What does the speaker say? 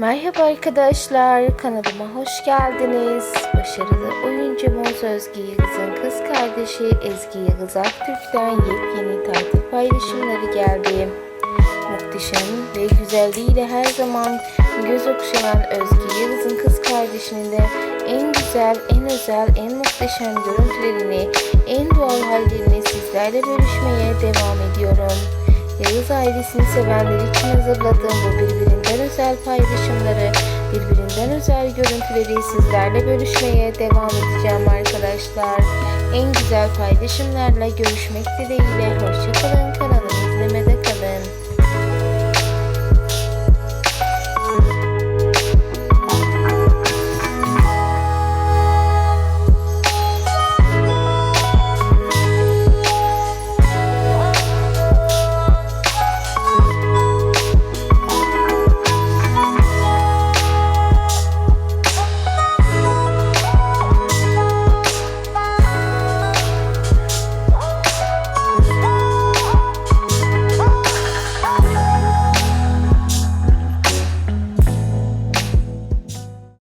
Merhaba arkadaşlar, kanalıma hoş geldiniz. Başarılı oyuncumuz Özge Yıldız'ın kız kardeşi Ezgi Yıldız Aktürk'ten yepyeni tatil paylaşımları geldi. Muhteşem ve güzelliğiyle her zaman göz okşayan Özge Yıldız'ın kız kardeşinin de en güzel, en özel, en muhteşem görüntülerini, en doğal hallerini sizlerle bölüşmeye devam ediyorum. Yağız ailesini sevenler için hazırladığım bu birbirinden özel paylaşımları, birbirinden özel görüntüleri sizlerle bölüşmeye devam edeceğim arkadaşlar. En güzel paylaşımlarla görüşmek dileğiyle. Hoşçakalın kanalımı izlemede